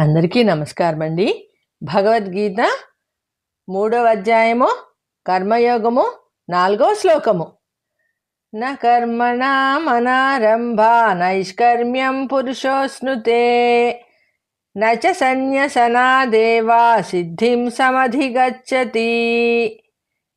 అందరికీ నమస్కారం అండి భగవద్గీత మూడవ అధ్యాయము కర్మయోగము నాలుగో శ్లోకము. న కర్మణా మనారంభ నైష్కర్మ్యం పురుషోస్నుతే నచ సన్యసనా దేవా సిద్ధిం సమధిగచ్చతి.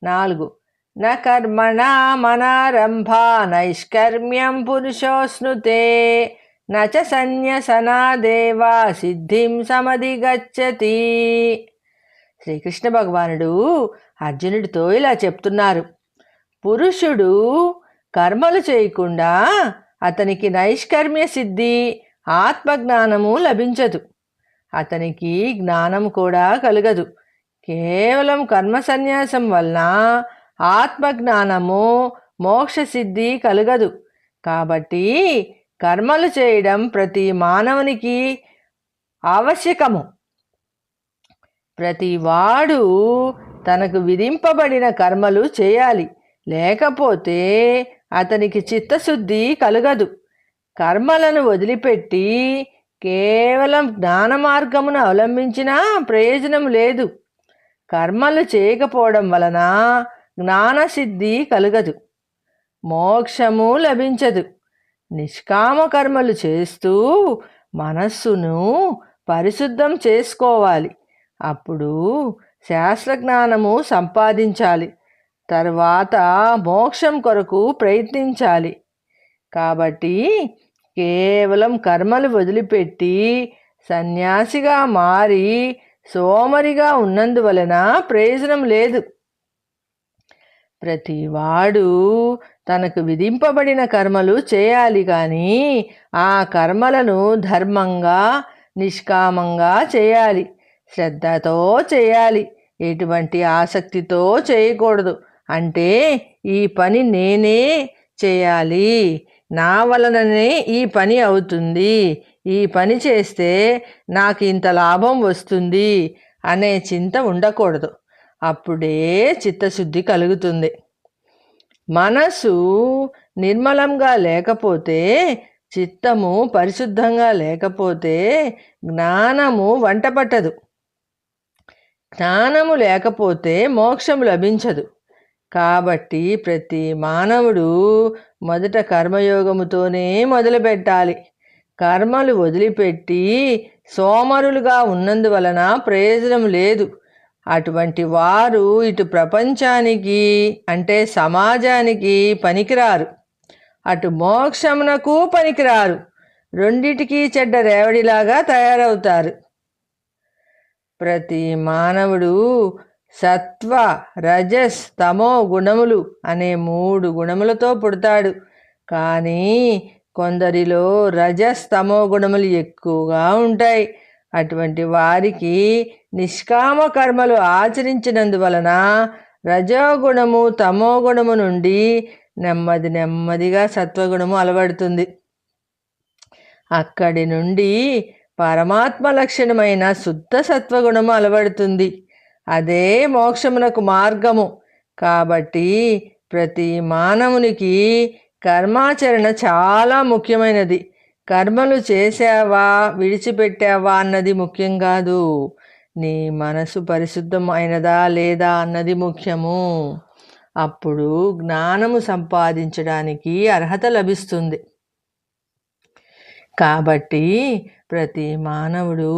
నాలుగు. న కర్మణామనారంభా నైష్కర్మ్యం పురుషోస్నుతే నచ సన్యసనా దేవా సిద్ధిం సమధిగచ్చతి. శ్రీకృష్ణ భగవానుడు అర్జునుడితో ఇలా చెప్తున్నారు. పురుషుడు కర్మలు చేయకుండా అతనికి నైష్కర్మ్య సిద్ధి ఆత్మజ్ఞానము లభించదు. అతనికి జ్ఞానం కూడా కలగదు. కేవలం కర్మ సన్యాసం వలన ఆత్మజ్ఞానము మోక్షసిద్ధి కలగదు. కాబట్టి కర్మలు చేయడం ప్రతి మానవునికి ఆవశ్యకము. ప్రతి వాడు తనకు విధింపబడిన కర్మలు చేయాలి. లేకపోతే అతనికి చిత్తశుద్ధి కలగదు. కర్మలను వదిలిపెట్టి కేవలం జ్ఞాన మార్గమును అవలంబించినా ప్రయోజనం లేదు. కర్మలు చేయకపోవడం వలన జ్ఞానసిద్ధి కలగదు. మోక్షము లభించదు. నిష్కామ కర్మలు చేస్తూ మనస్సును పరిశుద్ధం చేసుకోవాలి. అప్పుడు శాస్త్రజ్ఞానము సంపాదించాలి. తర్వాత మోక్షం కొరకు ప్రయత్నించాలి. కాబట్టి కేవలం కర్మలు వదిలిపెట్టి సన్యాసిగా మారి సోమరిగా ఉన్నందువలన ప్రయోజనం లేదు. ప్రతివాడు తనకు విధింపబడిన కర్మలు చేయాలి కానీ ఆ కర్మలను ధర్మంగా నిష్కామంగా చేయాలి. శ్రద్ధతో చేయాలి. ఎటువంటి ఆసక్తితో చేయకూడదు. అంటే ఈ పని నేనే చేయాలి. నా వలననే ఈ పని అవుతుంది. ఈ పని చేస్తే నాకు ఇంత లాభం వస్తుంది అనే చింత ఉండకూడదు. అప్పుడే చిత్తశుద్ధి కలుగుతుంది. మనసు నిర్మలంగా లేకపోతే చిత్తము పరిశుద్ధంగా లేకపోతే జ్ఞానము వంట పట్టదు జ్ఞానము లేకపోతే మోక్షం లభించదు. కాబట్టి ప్రతి మానవుడు మొదట కర్మయోగముతోనే మొదలుపెట్టాలి. కర్మలు వదిలిపెట్టి సోమరులుగా ఉన్నందువలన ప్రయోజనం లేదు. అటువంటి వారు ఇటు ప్రపంచానికి అంటే సమాజానికి పనికిరారు. అటు మోక్షమునకు పనికిరారు. రెండిటికి చెడ్డ రేవడిలాగా తయారవుతారు. ప్రతి మానవుడు సత్వ రజస్ తమో గుణములు అనే మూడు గుణములతో పుడతాడు. కానీ కొందరిలో రజస్ తమో గుణములు ఎక్కువగా ఉంటాయి. అటువంటి వారికి నిష్కామ కర్మలు ఆచరించినందువలన రజోగుణము తమో గుణము నుండి నెమ్మది నెమ్మదిగా సత్వగుణము అలవడుతుంది. అక్కడి నుండి పరమాత్మ లక్షణమైన శుద్ధ సత్వగుణము అలవడుతుంది. అదే మోక్షమునకు మార్గము. కాబట్టి ప్రతి మానవునికి కర్మాచరణ చాలా ముఖ్యమైనది. కర్మలు చేసావా విడిచిపెట్టావా అన్నది ముఖ్యం కాదు. నీ మనసు పరిశుద్ధం అయినదా లేదా అన్నది ముఖ్యము. అప్పుడు జ్ఞానము సంపాదించడానికి అర్హత లభిస్తుంది. కాబట్టి ప్రతి మానవుడు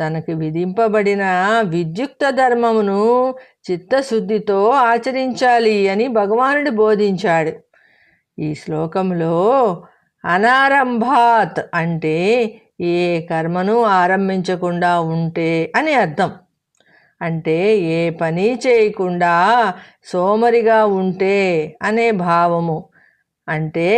తనకు విధింపబడిన విద్యుక్త ధర్మమును చిత్తశుద్ధితో ఆచరించాలి అని భగవానుడు బోధించాడు. ఈ శ్లోకంలో అనారంభాత్ అంటే ఏ కర్మను ఆరంభించకుండా ఉంటే అని అర్థం. అంటే ఏ పని చేయకుండా సోమరిగా ఉంటే అనే భావము. అంటే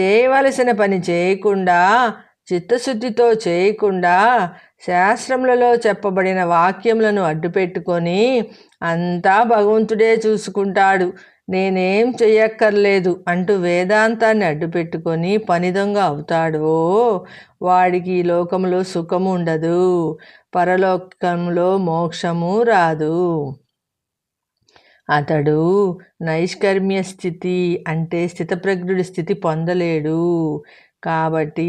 చేయవలసిన పని చేయకుండా చిత్తశుద్ధితో చేయకుండా శాస్త్రములలో చెప్పబడిన వాక్యములను అడ్డుపెట్టుకొని అంతా భగవంతుడే చూసుకుంటాడు. నేనేం చెయ్యక్కర్లేదు అంటూ వేదాంతాన్ని అడ్డుపెట్టుకొని పని అవుతాడో. వాడికి ఈ లోకంలో సుఖము ఉండదు. పరలోకంలో మోక్షము రాదు. అతడు నైష్కర్మ్య స్థితి అంటే స్థితప్రజ్ఞుడి స్థితి పొందలేడు. కాబట్టి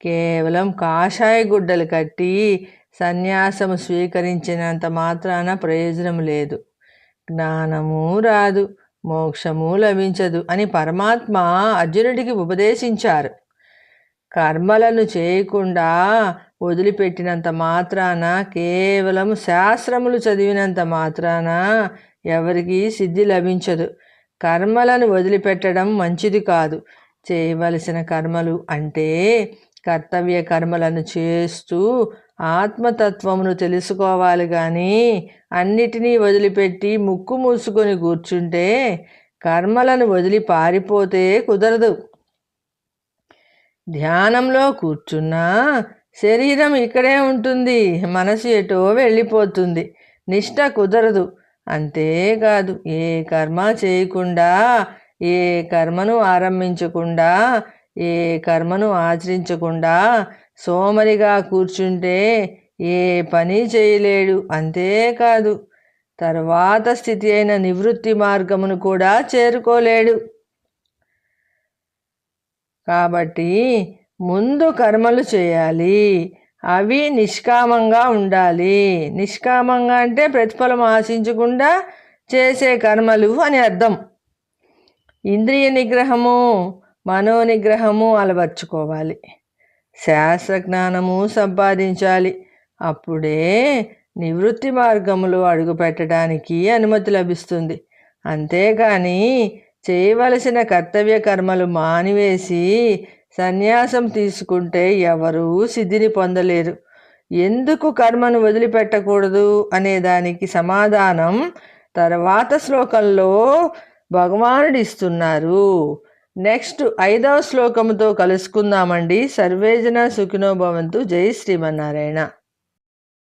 కేవలం కాషాయ గుడ్డలు కట్టి సన్యాసము స్వీకరించినంత మాత్రాన ప్రయోజనం లేదు. జ్ఞానము రాదు మోక్షము లభించదు అని పరమాత్మ అర్జునుడికి ఉపదేశించారు. కర్మలను చేయకుండా వదిలిపెట్టినంత మాత్రాన కేవలం శాస్త్రములు చదివినంత మాత్రాన ఎవరికి సిద్ధి లభించదు. కర్మలను వదిలిపెట్టడం మంచిది కాదు. చేయవలసిన కర్మలు అంటే కర్తవ్య కర్మలను చేస్తూ ఆత్మతత్వమును తెలుసుకోవాలి కానీ అన్నిటినీ వదిలిపెట్టి ముక్కు మూసుకొని కూర్చుంటే కర్మలను వదిలి పారిపోతే కుదరదు. ధ్యానంలో కూర్చున్నా శరీరం ఇక్కడే ఉంటుంది మనసు ఎటో వెళ్ళిపోతుంది నిష్ట కుదరదు. అంతేకాదు ఏ కర్మ చేయకుండా ఏ కర్మను ఆరంభించకుండా ఏ కర్మను ఆచరించకుండా సోమరిగా కూర్చుంటే ఏ పని చేయలేడు. అంతేకాదు తర్వాత స్థితి అయిన నివృత్తి మార్గమును కూడా చేరుకోలేడు. కాబట్టి ముందు కర్మలు చేయాలి అవి నిష్కామంగా ఉండాలి. నిష్కామంగా అంటే ప్రతిఫలం ఆశించకుండా చేసే కర్మలు అని అర్థం. ఇంద్రియ నిగ్రహము మనోనిగ్రహము అలవర్చుకోవాలి. శాస్త్రజ్ఞానము సంపాదించాలి. అప్పుడే నివృత్తి మార్గములో అడుగుపెట్టడానికి అనుమతి లభిస్తుంది. అంతేగాని చేయవలసిన కర్తవ్య కర్మలు మానివేసి సన్యాసం తీసుకుంటే ఎవరూ సిద్ధిని పొందలేరు. ఎందుకు కర్మను వదిలిపెట్టకూడదు అనే దానికి సమాధానం తర్వాత శ్లోకంలో భగవానుడిస్తున్నారు. నెక్స్ట్ ఐదవ శ్లోకముతో కలుసుకుందామండి. సర్వేజన సుఖినో భవంతు. జై శ్రీమన్నారాయణ.